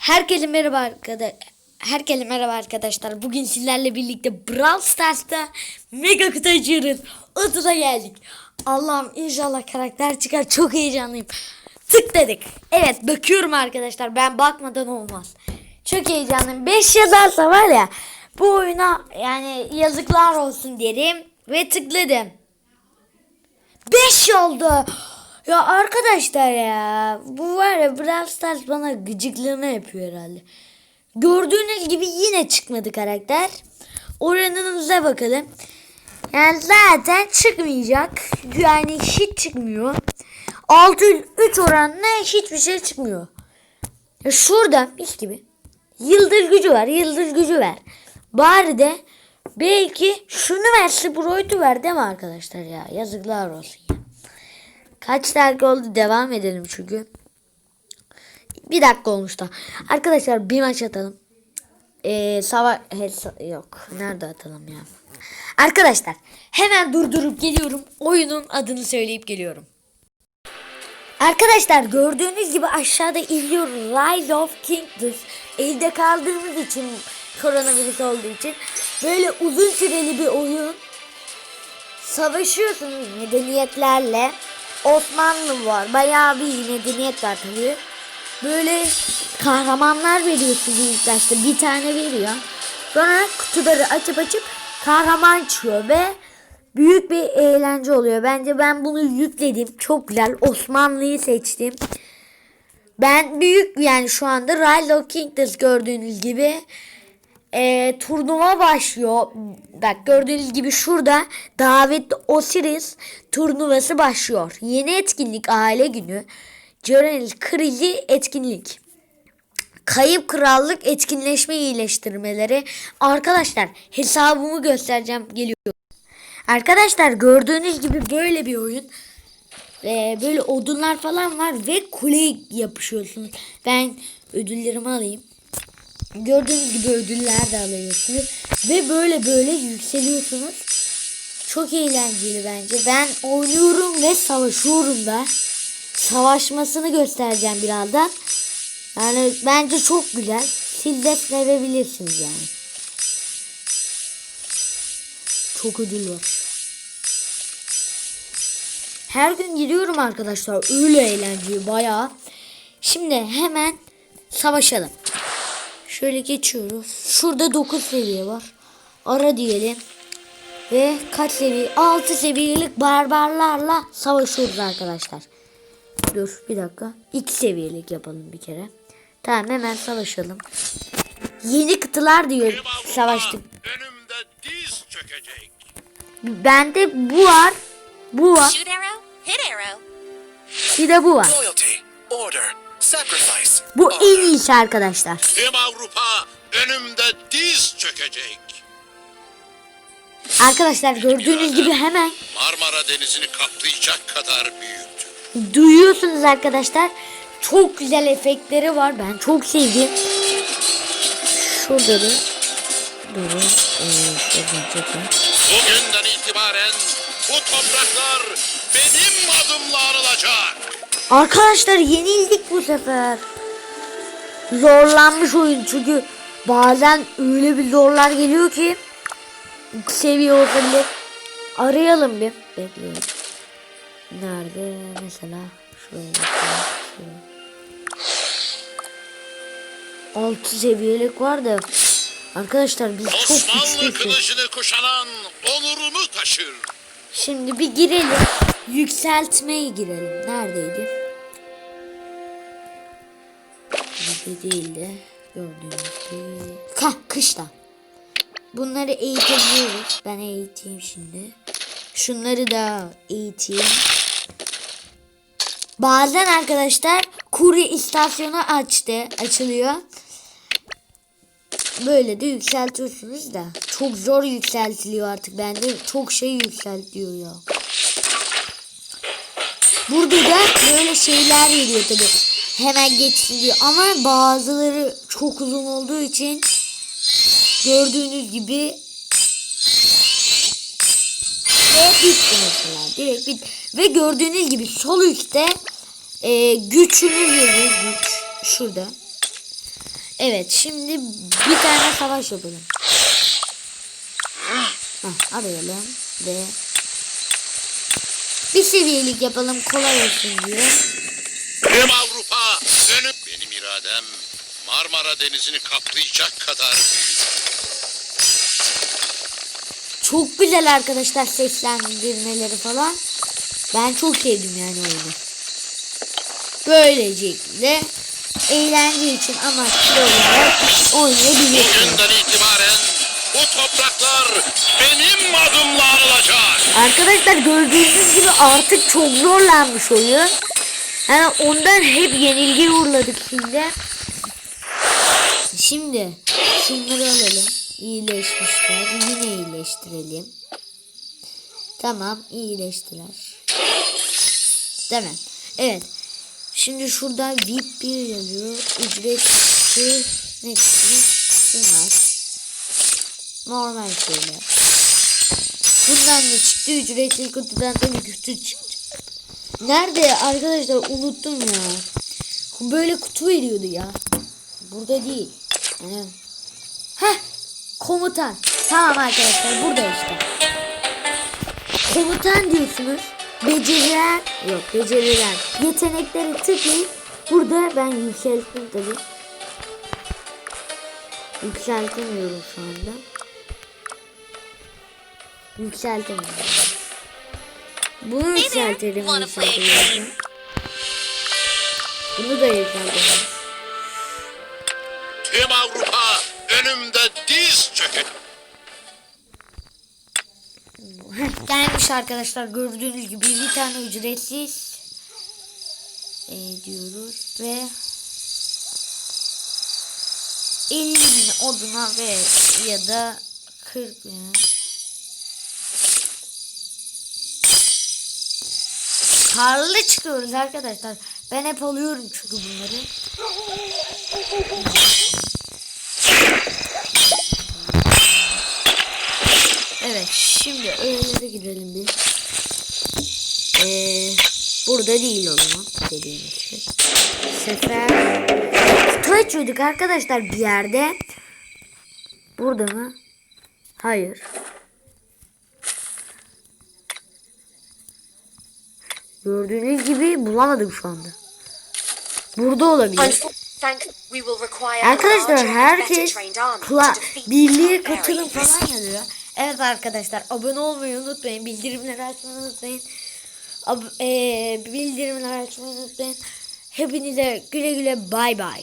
Herkese merhaba arkadaşlar. Herkese merhaba arkadaşlar. Bugün sizlerle birlikte Brawl Stars'ta mega kutu açıyoruz. Oduna geldik. Allah'ım inşallah karakter çıkar. Çok heyecanlıyım. Tık dedik. Evet bakıyorum arkadaşlar. Ben bakmadan olmaz. Çok heyecanlıyım. 5 yazarsa var ya bu oyuna yani yazıklar olsun derim. Ve tıkladım. 5 oldu. Ya arkadaşlar ya bu var ya Brawl Stars bana gıcıklığını yapıyor herhalde. Gördüğünüz gibi yine çıkmadı karakter. Oranımıza bakalım. Yani zaten çıkmayacak. Yani hiç çıkmıyor. 6 3 oranla hiçbir şey çıkmıyor. Ya şurada mis gibi. Yıldız gücü var. Yıldız gücü ver. Bari de belki şunu verse Broid'u ver değil mi arkadaşlar ya? Yazıklar olsun. Kaç dakika oldu devam edelim çünkü. Bir dakika olmuş da. Arkadaşlar bir maç atalım. Ee, sava yok. Nerede atalım ya? Arkadaşlar hemen durdurup geliyorum. Oyunun adını söyleyip geliyorum. Arkadaşlar gördüğünüz gibi aşağıda izliyoruz. Rise of Kingdoms. Evde kaldığımız için koronavirüs olduğu için böyle uzun süreli bir oyun savaşıyorsunuz medeniyetlerle. Osmanlı var. Bayağı bir medeniyet var tabii. Böyle kahramanlar veriyor size ilk başta. Bir tane veriyor. Sonra kutuları açıp açıp kahraman çıkıyor ve büyük bir eğlence oluyor. Bence ben bunu yükledim. Çok güzel. Osmanlı'yı seçtim. Ben büyük yani şu anda Rise of Kingdoms gördüğünüz gibi e, turnuva başlıyor. Bak gördüğünüz gibi şurada davetli Osiris turnuvası başlıyor. Yeni etkinlik aile günü. Journal krizi etkinlik. Kayıp krallık etkinleşme iyileştirmeleri. Arkadaşlar hesabımı göstereceğim geliyor. Arkadaşlar gördüğünüz gibi böyle bir oyun. Ve böyle odunlar falan var ve kule yapışıyorsunuz. Ben ödüllerimi alayım. Gördüğünüz gibi ödüller de alıyorsunuz. Ve böyle böyle yükseliyorsunuz. Çok eğlenceli bence. Ben oynuyorum ve savaşıyorum da. Savaşmasını göstereceğim birazdan. Yani bence çok güzel. Siz de sevebilirsiniz yani. Çok ödül var. Her gün gidiyorum arkadaşlar. Öyle eğlenceli bayağı. Şimdi hemen savaşalım. Şöyle geçiyoruz. Şurada 9 seviye var. Ara diyelim. Ve kaç seviye? 6 seviyelik barbarlarla savaşıyoruz arkadaşlar. Dur bir dakika. 2 seviyelik yapalım bir kere. Tamam hemen savaşalım. Yeni kıtalar diyor savaştık. Önümde diz çökecek. Bende bu var. Bu var. Bir de bu var. Bu en iyisi arkadaşlar. Tüm Avrupa önümde diz çökecek. Arkadaşlar gördüğünüz gibi hemen Marmara Denizi'ni kaplayacak kadar büyüktü. duyuyorsunuz arkadaşlar. Çok güzel efektleri var. Ben çok sevdim. Şurada da çekin. Bugünden itibaren bu topraklar benim adımla anılacak. Arkadaşlar yenildik bu sefer. Zorlanmış oyun çünkü bazen öyle bir zorlar geliyor ki seviye olsa bile arayalım bir. Bekleyin. Nerede mesela? Şuraya. Şuraya. Altı seviyelik var da arkadaşlar biz çok Osmanlı güçlüyüz. kılıcını kuşanan onurumu taşır. Şimdi bir girelim. Yükseltmeye girelim. Neredeydi? Burada değil de gördüğünüz gibi. Heh, kışla. Bunları eğitebiliyoruz. Ben eğiteyim şimdi. Şunları da eğiteyim. Bazen arkadaşlar kurye istasyonu açtı. Açılıyor. Böyle de yükseltiyorsunuz da. Çok zor yükseltiliyor artık. Bende çok şey yükseltiyor ya. Burada da böyle şeyler geliyor tabi. Hemen geçsin diyor. Ama bazıları çok uzun olduğu için gördüğünüz gibi ve bitti mesela. Direkt bit. Ve gördüğünüz gibi sol üstte e, güçünü veriyor güç. Şurada. Evet şimdi bir tane savaş yapalım. Hah, arayalım ve bir seviyelik yapalım kolay olsun diye. Benim Marmara Denizi'ni kaplayacak kadar büyük. Çok güzel arkadaşlar seslendirmeleri falan. Ben çok sevdim yani oyunu. Böylelikle eğlence için amaçlı olarak oynayabilirsiniz. Bugünden itibaren bu topraklar benim adımla anılacak. Arkadaşlar gördüğünüz gibi artık çok zorlanmış oyun. Yani ondan hep yenilgiye uğradık şimdi. Şimdi şunları alalım. İyileşmişler. Yine iyileştirelim. Tamam iyileştiler. Değil mi? Evet. Şimdi şurada VIP 1 yazıyor. Ücretsiz ne? Bunlar. Normal şeyler. Bundan da çıktı ücretsiz kutudan da bir kutu çıktı. Nerede arkadaşlar unuttum ya. Böyle kutu veriyordu ya. Burada değil. Yani. Heh. Komutan. Tamam arkadaşlar burada işte. Komutan diyorsunuz. Beceriler. Yok beceriler. Yetenekleri tıklayıp burada ben yükselttim tabi. Yükseltemiyorum şu anda. Yükseltemiyorum. Bunu yükseltelim. yükseltelim. Bunu da yükseltelim. Tüm Avrupa önümde diz. Heh, Gelmiş arkadaşlar gördüğünüz gibi bir tane ücretsiz e, diyoruz ve 50 bin oduna ve ya da 40 bin Karlı çıkıyoruz arkadaşlar. Ben hep alıyorum çünkü bunları. Evet şimdi öğelere girelim bir. Ee, burada değil o zaman dediğimiz şey. Sefer. Kutu açıyorduk arkadaşlar bir yerde. Burada mı? Hayır. Gördüğünüz gibi bulamadım şu anda. Burada olabilir. Arkadaşlar herkes kula birliğe katılın falan yazıyor. Evet arkadaşlar abone olmayı unutmayın. Bildirimleri açmayı unutmayın. Ab- eee, bildirimleri açmayı unutmayın. Hepinize güle güle bay bay.